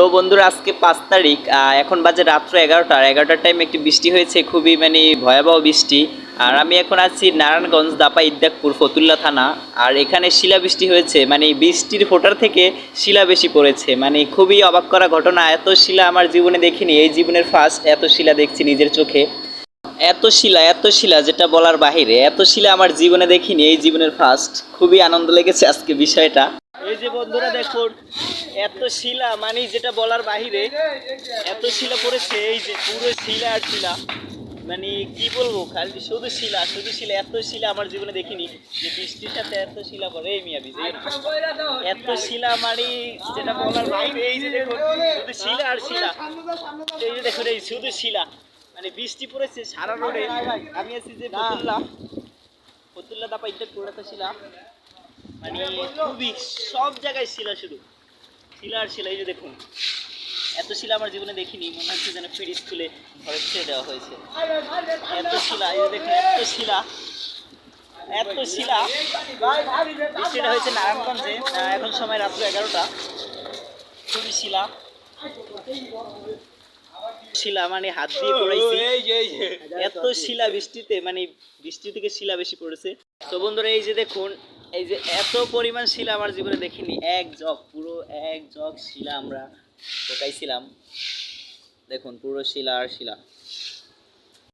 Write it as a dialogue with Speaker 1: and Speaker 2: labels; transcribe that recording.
Speaker 1: So বন্ধুরা, আজকে পাঁচ তারিখ এখন বাজে রাত্র এগারোটা এগারোটার টাইম একটি বৃষ্টি হয়েছে, খুবই মানে ভয়াবহ বৃষ্টি। আর আমি এখন আছি নারায়ণগঞ্জ দাপা ইদ্দাকপুর ফতুল্লা থানা, আর এখানে শিলা বৃষ্টি হয়েছে মানে বৃষ্টির ফোটার থেকে শিলা বেশি পড়েছে। মানে খুবই অবাক করা ঘটনা, এত শিলা আমার জীবনে দেখিনি, এই জীবনের ফার্স্ট এত শিলা দেখছি নিজের চোখে। এত শিলা এত শিলা, যেটা বলার বাহিরে, এত শিলা আমার জীবনে দেখিনি, এই জীবনের ফার্স্ট খুবই আনন্দ লেগেছে আজকে বিষয়টা। যে বন্ধুরা দেখুন এত শিলা মানে যেটা বলার বাহিরে এত শিলা পড়েছে এই যে পুরো শিলা আর শিলা। মানে কি বলব খালি শুধু শিলা শুধু শিলা এত শিলা আমার জীবনে দেখিনি। যে বৃষ্টির সাথে এত শিলা পড়ে এই মিয়া বিজে এত শিলা মানে যেটা বলার বাইরে এই যে দেখুন শুধু শিলা আর শিলা। এই যে দেখুন এই শুধু শিলা। মানে বৃষ্টি পড়েছে সারা রোডে। আমি আছি যে ফতুল্লা। ফতুল্লা দাপা ইন্টার পুরাতে শিলা। মানে খুবই সব জায়গায় শিলা শিলা আর শিলা এই যে দেখুন। এত শিলা আমার জীবনে দেখিনি মনে হচ্ছে যেন ফ্রিজ খুলে ঘরে ছেড়ে দেওয়া হয়েছে। এত শিলা এই যে দেখুন এত শিলা। এত শিলা। বৃষ্টিটা হয়েছে নারায়ণগঞ্জে এখন সময় রাত্র এগারোটা। খুবই শিলা। শিলা মানে হাত দিয়ে পড়াইছি। এত শিলা বৃষ্টিতে মানে বৃষ্টি থেকে শিলা বেশি পড়েছে। তো বন্ধুরা এই যে দেখুন এই যে এত পরিমাণ শিলা আমার জীবনে দেখিনি। এক জগ, পুরো এক জগ শিলা আমরা ঢোকাইছিলাম। দেখুন, পুরো শিলা আর শিলা।